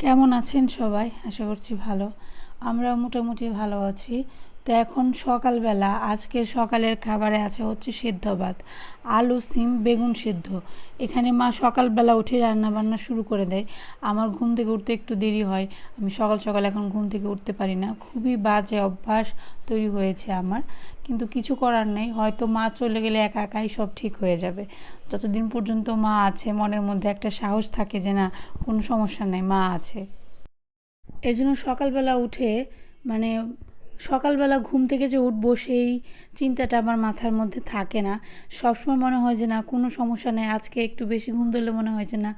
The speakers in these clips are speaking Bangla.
কেমন আছেন সবাই? আশা করছি ভালো। আমরা মোটামুটি ভালো আছি। তো এখন সকালবেলা, আজকের সকালের খাবারে আছে হচ্ছে সিদ্ধ ভাত। আলু, সিম, বেগুন সিদ্ধ। এখানে মা সকালবেলা উঠে রান্না বান্না শুরু করে দেয়। আমার ঘুম থেকে উঠতে একটু দেরি হয়। আমি সকাল সকাল এখন ঘুম থেকে উঠতে পারি না। খুবই বাজে অভ্যাস তৈরি হয়েছে আমার। কিন্তু কিছু করার নেই। হয়তো মা চলে গেলে একা একাই সব ঠিক হয়ে যাবে। যতদিন পর্যন্ত মা আছে, মনের মধ্যে একটা সাহস থাকে যে না, কোনো সমস্যা নেই, মা আছে। এর জন্য সকালবেলা উঠে মানে সকালবেলা ঘুম থেকে যে উঠবো সেই চিন্তাটা আমার মাথার মধ্যে থাকে না। সবসময় মনে হয় যে না, কোনো সমস্যা নেই। আজকে একটু বেশি ঘুম ধরলে মনে হয় যে না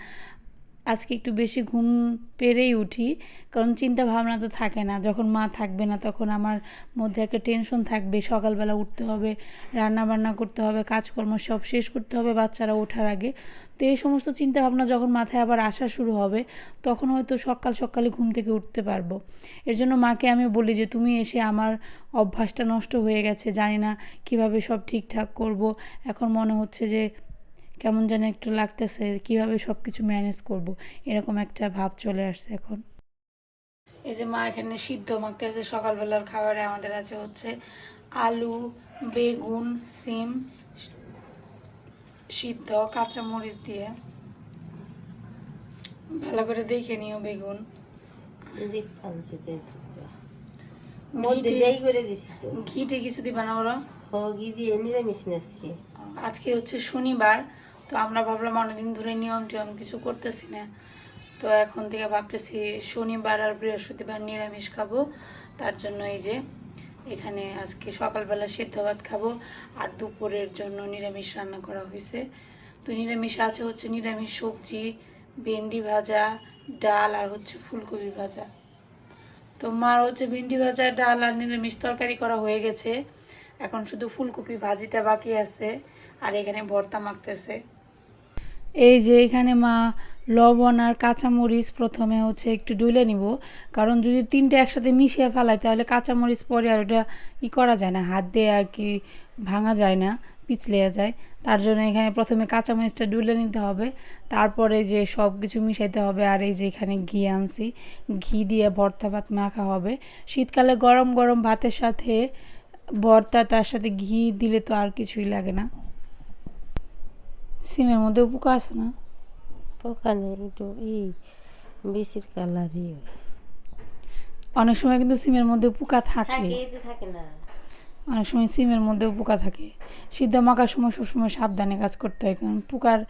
আজকে একটু বেশি ঘুম পেরেই উঠি, কারণ চিন্তা ভাবনা তো থাকে না। যখন মা থাকবে না, তখন আমার মধ্যে একটা টেনশন থাকবে। সকালবেলা উঠতে হবে রান্না বান্না করতে হবে, কাজকর্ম সব শেষ করতে হবে বাচ্চারা ওঠার আগে। তো এই সমস্ত চিন্তা ভাবনা যখন মাথায় আবার আসা শুরু হবে, তখন হয়তো সকাল সকালে ঘুম থেকে উঠতে পারব। এর জন্য মাকে আমি বলি যে, তুমি এসে আমার অভ্যাসটা নষ্ট হয়ে গেছে, জানি না কীভাবে সব ঠিকঠাক করব। এখন মনে হচ্ছে যে কেমন যেন একটু লাগতেছে কীভাবে সব কিছু ম্যানেজ করব এরকম একটা ভাব চলে আসছে এখন। এই যে মা এখানে সিদ্ধ মাখতে আছে সকালবেলার খাবারে আমাদের আছে হচ্ছে আলু বেগুন সিম সিদ্ধ কাঁচামরিচ দিয়ে। ভালো করে দেখে নিও বেগুন। ঘিটে দেই করে দিছি তো। ঘিটে কিছু দিবা না ওরা ঘি দিয়ে নিরামিষ আজকে হচ্ছে শনিবার তো আমরা ভাবলাম অনেকদিন ধরে নিয়ম টিয়ম কিছু করতেছি না। তো এখন থেকে ভাবতেছি শনিবার আর বৃহস্পতিবার নিরামিষ খাব। তার জন্য এই যে এখানে আজকে সকালবেলা সিদ্ধ ভাত খাব আর দুপুরের জন্য নিরামিষ রান্না করা হয়েছে। তো নিরামিষ আছে হচ্ছে নিরামিষ সবজি, ভেন্ডি ভাজা, ডাল আর হচ্ছে ফুলকপি ভাজা। তো মার হচ্ছে ভেন্ডি ভাজা, ডাল আর নিরামিষ তরকারি করা হয়ে গেছে। এখন শুধু ফুলকপি ভাজিটা বাকি আছে আর এখানে ভর্তা মাখতেছে। এই যে এখানে মা লবণ আর কাঁচামরিচ প্রথমে হচ্ছে একটু ডুলে নিব। কারণ যদি তিনটে একসাথে মিশিয়ে ফেলাই, তাহলে কাঁচামরিচ পরে আর ওটা ই করা যায় না। হাত দিয়ে আর কি ভাঙা যায় না পিছলে যায়। তার জন্য এখানে প্রথমে কাঁচামরিচটা ডুলে নিতে হবে। তারপরে যে সব কিছু মিশাইতে হবে, আর এই যে এখানে ঘি আনছি। ঘি দিয়ে ভর্তা ভাত মাখা হবে। শীতকালে গরম গরম ভাতের সাথে ভর্তা, তার সাথে ঘি দিলে তো আর কিছুই লাগে না। সিমের মধ্যেও পোকা আছে না? পোকা নেই একটু ই বেশির কালারই অনেক সময় কিন্তু সিমের মধ্যে পোকা থাকে। থাকে না। অনেক সময় সিমের মধ্যেও পোকা থাকে। সিদ্ধ মাখার সময় সবসময় সাবধানে কাজ করতে হয় কারণ পোকার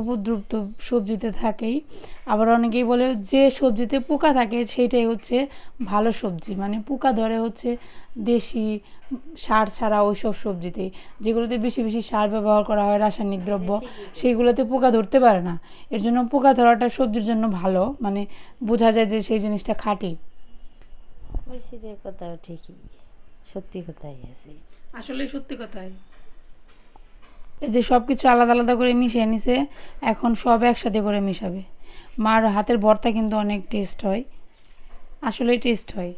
উপদ্রব তো সবজিতে থাকেই। আবার অনেকেই বলে যে সবজিতে পোকা থাকে সেইটাই হচ্ছে ভালো সবজি। মানে পোকা ধরে হচ্ছে দেশি সার ছাড়া ওই সব সবজিতেই যেগুলোতে বেশি বেশি সার ব্যবহার করা হয় রাসায়নিক দ্রব্য সেইগুলোতে পোকা ধরতে পারে না। এর জন্য পোকা ধরাটা সবজির জন্য ভালো। মানে বোঝা যায় যে সেই জিনিসটা খাঁটি। কথাও ঠিকই। সত্যি কথাই আছে। আসলে সত্যি কথাই। এই যে সব কিছু আলাদা আলাদা করে মিশিয়ে নিছে, এখন সব একসাথে করে মিশাবে। মার হাতের ভর্তা কিন্তু অনেক টেস্ট হয়। আসলেই টেস্ট হয়।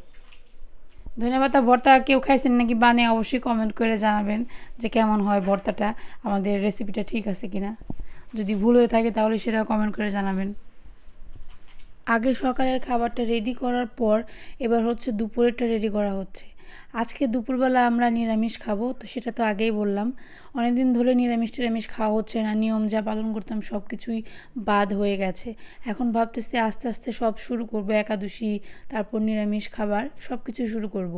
ধন্যবাদ ভর্তা কেউ খাইছেন নাকি বানিয়ে অবশ্যই কমেন্ট করে জানাবেন যে কেমন হয় ভর্তাটা, আমাদের রেসিপিটা ঠিক আছে কিনা। যদি ভুল হয়ে থাকে তাহলে সেটা কমেন্ট করে জানাবেন। আগে সকালের খাবারটা রেডি করার পর এবার হচ্ছে দুপুরেরটা রেডি করা হচ্ছে। আজকে দুপুরবেলা আমরা নিরামিষ খাব, তো সেটা তো আগেই বললাম। অনেক দিন ধরে নিরামিষ টিরামিষ খাওয়া হচ্ছে না, নিয়ম যা পালন করতাম সব কিছুই বাদ হয়ে গেছে। এখন ভাবতেছি আস্তে আস্তে সব শুরু করব, একাদশী, তারপর নিরামিষ খাবার, সব কিছু শুরু করব।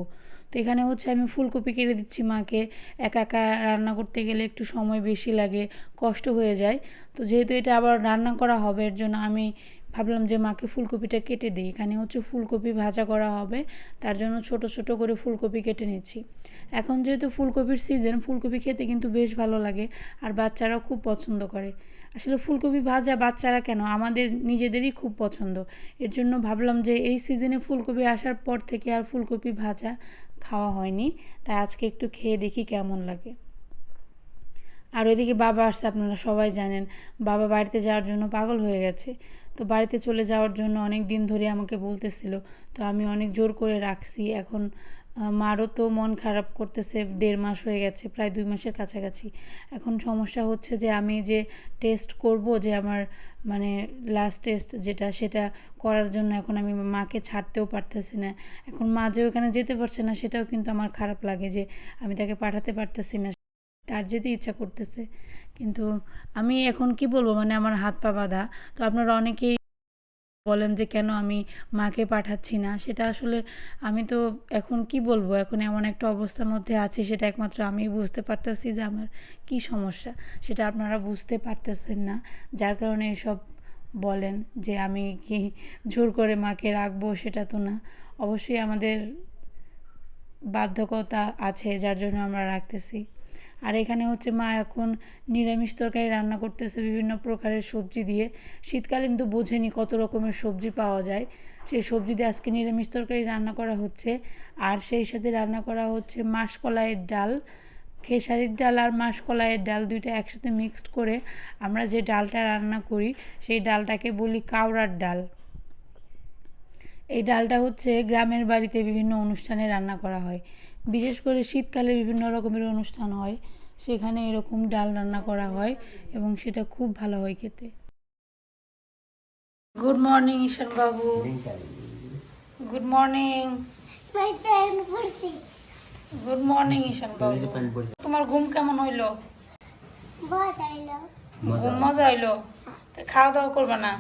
তো এখানে হচ্ছে আমি ফুলকপি কেটে দিচ্ছি মাকে, একা একা রান্না করতে গেলে একটু সময় বেশি লাগে, কষ্ট হয়ে যায়। তো যেহেতু এটা আবার রান্না করা হবে, এর জন্য আমি ভাবলাম যে মাকে ফুলকপিটা কেটে দিই। এখানে হচ্ছে ফুলকপি ভাজা করা হবে। তার জন্য ছোট ছোট করে ফুলকপি কেটে নিচ্ছি। এখন যেহেতু ফুলকপির সিজন ফুলকপি খেতে কিন্তু বেশ ভালো লাগে আর বাচ্চারাও খুব পছন্দ করে। আসলে ফুলকপি ভাজা বাচ্চারা কেন? আমাদের নিজেদেরই খুব পছন্দ। এর জন্য ভাবলাম যে এই সিজনে ফুলকপি আসার পর থেকে আর ফুলকপি ভাজা খাওয়া হয়নি। তাই আজকে একটু খেয়ে দেখি কেমন লাগে। আর ওইদিকে বাবা আসছে, আপনারা সবাই জানেন। বাবা বাড়িতে যাওয়ার জন্য পাগল হয়ে গেছে। তো বাড়িতে চলে যাওয়ার জন্য অনেক দিন ধরে আমাকে বলতেছিল। তো আমি অনেক জোর করে রাখছি। এখন মারও তো মন খারাপ করতেছে, দেড় মাস হয়ে গেছে, প্রায় দুই মাসের কাছাকাছি। এখন সমস্যা হচ্ছে যে, আমি যে টেস্ট করব, যে আমার মানে লাস্ট টেস্ট যেটা, সেটা করার জন্য এখন আমি মাকে ছাড়তেও পারতেছি না। এখন মা যে ওখানে যেতে পারছে না, সেটাও কিন্তু আমার খারাপ লাগে যে, আমি তাকে পাঠাতে পারতেছি না। তার যেতে ইচ্ছা করতেছে। কিন্তু আমি এখন কি বলব? মানে আমার হাত পা বাঁধা। তো আপনারা অনেকেই বলেন যে, কেন আমি মাকে পাঠাচ্ছি না? সেটা আসলে আমি তো এখন কি বলব? এখন এমন একটা অবস্থার মধ্যে আছি, সেটা একমাত্র আমি বুঝতে পারতেছি যে, আমার কি সমস্যা? সেটা আপনারা বুঝতে পারতেছেন না। যার কারণে এসব বলেন যে, আমি কি জোর করে মাকে রাখব? সেটা তো না। অবশ্যই আমাদের বাধ্যকতা আছে, যার জন্য আমরা রাখতেছি। আর এখানে হচ্ছে মা এখন নিরামিষ তরকারি রান্না করতেছে বিভিন্ন প্রকারের সবজি দিয়ে। শীতকালে কিন্তু বোঝেনি কত রকমের সবজি পাওয়া যায়। সেই সবজি দিয়ে আজকে নিরামিষ তরকারি রান্না করা হচ্ছে। আর সেই সাথে রান্না করা হচ্ছে মাসকলাইয়ের ডাল। খেসারির ডাল আর মাসকলাইয়ের ডাল দুইটা একসাথে মিক্সড করে আমরা যে ডালটা রান্না করি, সেই ডালটাকে বলি কাউরার ডাল। এই ডালটা হচ্ছে গ্রামের বাড়িতে বিভিন্ন অনুষ্ঠানে রান্না করা হয়। বিশেষ করে শীতকালে বিভিন্ন রকমের অনুষ্ঠান হয় সেখানে এরকম ডাল রান্না করা হয় এবং সেটা খুব ভালো হয় খেতে। গুড মর্নিং ঈশান বাবু। Good morning good morning Ishan বাবু। তোমার ঘুম কেমন হইল? ঘুম মজা হইল? খাওয়া দাওয়া করবে না?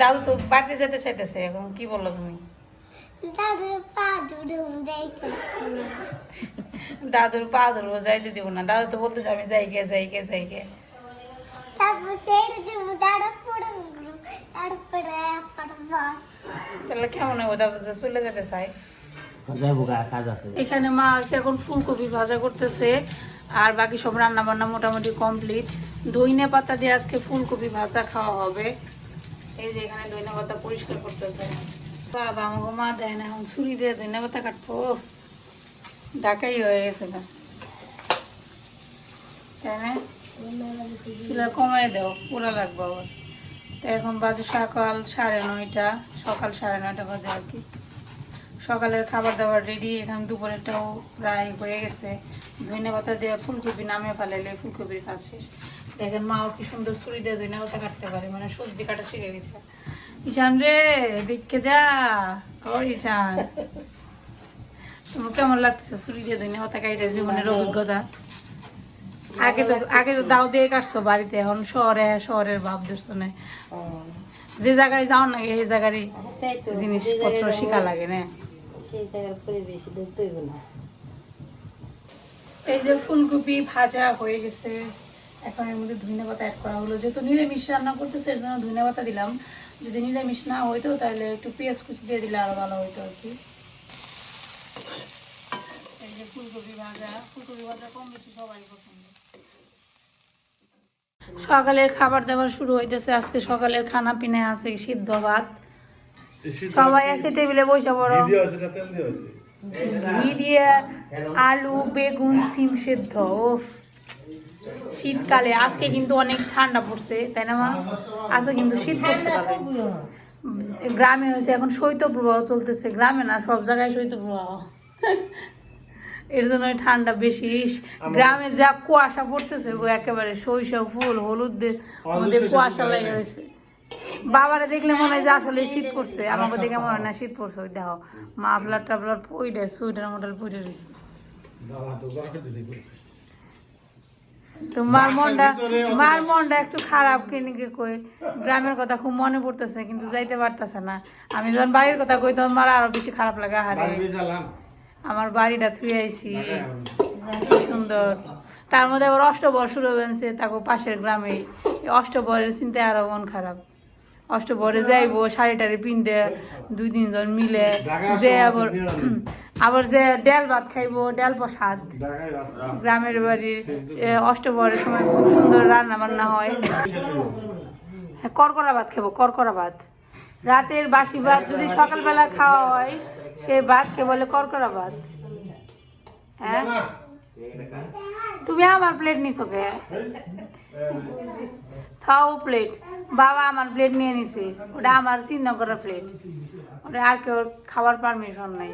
দাদু তো বাড়িতে যেতে চাইতেছে এখন কি বলল তুমি? পা দাদুর পা ধরবো যাইতে দিব না। দাদু তো বলতেছে আমি যাই গে যাই গে যাই গে তারপর সেই জন্য দাঁড়া পড়ে তারপরে পড়বা তাহলে কেমন হবে দাদু যে চলে যেতে চাই এখানে মা আছে এখন ফুলকপি ভাজা করতেছে আর বাকি সব রান্না বান্না মোটামুটি কমপ্লিট। ধইনে পাতা দিয়ে আজকে ফুলকপি ভাজা খাওয়া হবে। এই যে এখানে ধইনে পাতা পরিষ্কার করতেছে। বাবা আমাকে মা দেয় না, এখন ছুরি দিয়ে কাটবো। হয়ে গেছে না তাই না? চুলা কমাই আবার। এখন বাজে সকাল সাড়ে নয়টা, সকাল সাড়ে নয়টা বাজে আর কি। সকালের খাবার দাবার রেডি এখানে দুপুরেরটাও প্রায় হয়ে গেছে। ধনে পাতা দিয়ে ফুলকপি নামে ফেলাইলে ফুলকপির কাজ শেষ। দেখেন মাও কি সুন্দর ছুরি দিয়ে ধনে পাতা কাটতে পারে মানে সবজি কাটা শিখে গেছে। ঈশান রে দেখে যা। ও ঈশান। তোমার কেমন লাগতেছে? ছুরি দিয়ে ধনে পাতা কাটে জীবনের অভিজ্ঞতা। আগে তো আগে তো দাও দিয়ে কাটছো বাড়িতে এখন শহরে শহরের ভাব ধরছো না। যে জায়গায় যাও না এই জায়গারই জিনিসপত্র শিখা লাগে না। সেই জায়গার পরিবেশে ধরতে না। এই যে ফুলকপি ভাজা হয়ে গেছে। এখন এর মধ্যে ধনে পাতা অ্যাড করা হলো। যেহেতু নিরামিষ রান্না করতেছে এর জন্য ধনে পাতা দিলাম। যদি নিরামিষ না হইতো তাহলে একটু পেঁয়াজ কুচি দিয়ে দিলে আরও ভালো হইতো আর কি। এই যে ফুলকপি ভাজা ফুলকপি ভাজা কম বেশি সবারই পছন্দ। সকালের খাবার দাবার শুরু হইতেছে আজকে সকালের খানা পিনায় আছে সিদ্ধ ভাত। সবাই আছে টেবিলে বসে পড়ো। ঘি দিয়ে আলু বেগুন সিম সেদ্ধ ওফ শীতকালে আজকে কিন্তু অনেক ঠান্ডা পড়ছে তাই না মা? আজকে কিন্তু শীত পড়ছে গ্রামে হয়েছে এখন শৈত্যপ্রবাহ চলতেছে। গ্রামে না সব জায়গায় শৈত্যপ্রবাহ। এর জন্য ঠান্ডা বেশি। গ্রামে যা কুয়াশা পড়তেছে গো একেবারে শৈশব ফুল হলুদের মধ্যে কুয়াশা লেগে রয়েছে। বাবারে দেখলে মনে হয় যে আসলে শীত পড়ছে। আমাকে দেখে মনে হয় না শীত পড়ছে। ওই দেখো মাফলার টাফলার পইডে সুইটার মোটার পইডে রয়েছে তো মার মনটা মার মনটা একটু খারাপ কিনে কই গ্রামের কথা খুব মনে পড়তেছে কিন্তু যাইতে পারতেছে না। আমি যখন বাড়ির কথা কই তখন মার আরও বেশি খারাপ লাগে হারে আমার বাড়িটা থুয়ে আইছি। সুন্দর। তার মধ্যে আবার অষ্টবর শুরু হয়েছে তাকে পাশের গ্রামে। অষ্টবরের চিন্তায় আরও মন খারাপ। অষ্টবরে যাইবো শাড়ি টাড়ি পিনতে দুই তিনজন মিলে যে আবার আবার যে ডাল ভাত খাইবো ডাল প্রসাদ। গ্রামের বাড়ির এ, অষ্টবরের সময় খুব সুন্দর রান্না বান্না হয়। হ্যাঁ করকরা ভাত খাব করকরা ভাত। রাতের বাসি ভাত যদি সকালবেলা খাওয়া হয় সেই ভাতকে বলে করকরা ভাত। হ্যাঁ? তুমি আমার প্লেট নিছো কে? থাও প্লেট বাবা আমার প্লেট নিয়ে নিছে। ওটা আমার চিহ্ন করা প্লেট ওটা আর কেউ খাবার পারমিশন নাই।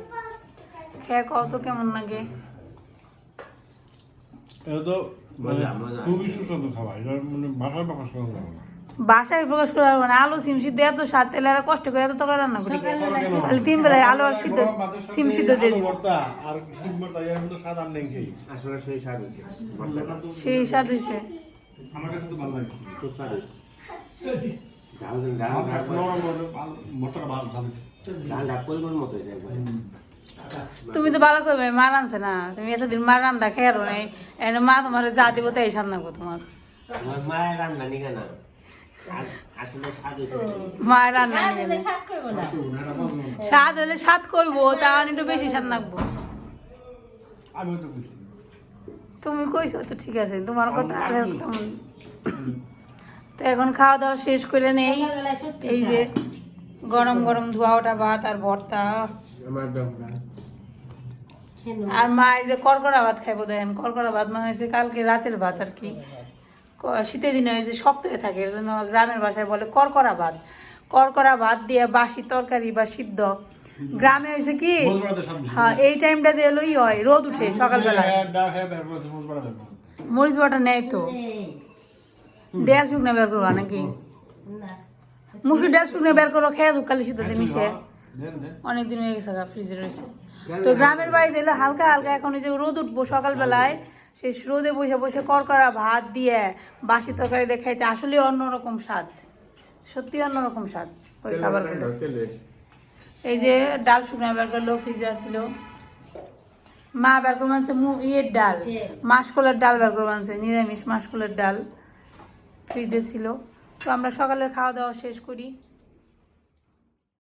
খেয়ে কত কেমন লাগে? এটা তো মানে। খুবই সুস্বাদু খাবার। এটা মানে ভাষায় প্রকাশ করা যাবে না। বাসায় প্রকাশ করা না। আলু সিম সিদ্ধ এত স্বাদ তেলে আর কষ্ট করে এত তরকারি রান্না করি। তাহলে তিন বেলায় আলু আর সিদ্ধ সিম সিদ্ধ দিয়ে আলু দিই ভর্তা আর সিম ভর্তা এর মধ্যে স্বাদ আর নেই খেয়ে আসলে সেই স্বাদ সেই আমার কাছে তো ভালো লাগে। খুব ঝাল ঝাল ঝাল ভালো- পরিমাণ মতো একবার। তুমি তো ভালো করবে মা রানছে না। তুমি এতদিন মা রান্দা খেয়ে আরও নেই এনে মা তোমার যা দিব তাই সান্না করো তোমার। মায়ের রান্না নিকে না। মায়ের রান্না স্বাদ হলে স্বাদ কইবো তাহলে একটু বেশি স্বাদ লাগবো আমিও তো খুশি তুমি কইছো তো ঠিক আছে তোমার কথা আর তো এখন খাওয়া দাওয়া শেষ করে নেই। এই যে গরম গরম ধোয়া ওঠা ভাত আর ভর্তা। আমার আর মা এই যে করকরা ভাত খাইবো দেখেন করকরা ভাত মানে হয়েছে কালকে রাতের ভাত আর কি। শীতের দিনে হয়েছে শক্ত হয়ে থাকে এর জন্য গ্রামের ভাষায় বলে করকরা ভাত। করকরা ভাত দিয়ে বাসি তরকারি বা সিদ্ধ। গ্রামে হয়েছে কি। হ্যাঁ এই টাইমটা দিয়ে লই হয় রোদ উঠে সকালবেলা। হ্যাঁ, ডা- হ্যাঁ, করেছে। মরিচ বাটা নেই তো। ডেল শুকনো বের করবা নাকি? মুসুর ডাল শুকনো বের করো খেয়ে দুকালি মিশে। দেন, দেন। অনেকদিন হয়ে গেছে ফ্রিজে রয়েছে। তো গ্রামের বাড়িতে এলো হালকা হালকা এখন ওই যে রোদ উঠবো সকালবেলায় সেই রোদে বসে বসে করকরা ভাত দিয়ে বাসি তরকারি দিয়ে খাইতে আসলে অন্যরকম স্বাদ। সত্যি অন্যরকম স্বাদ ওই খাবারগুলো এই যে ডাল শুকনো বের করল ফ্রিজে আসছিল। মা বের করে মানছে ইয়ের ডাল মাসকলের ডাল বের করে মানছে নিরামিষ মাসকলের ডাল। ফ্রিজে ছিল। তো আমরা সকালের খাওয়া দাওয়া শেষ করি।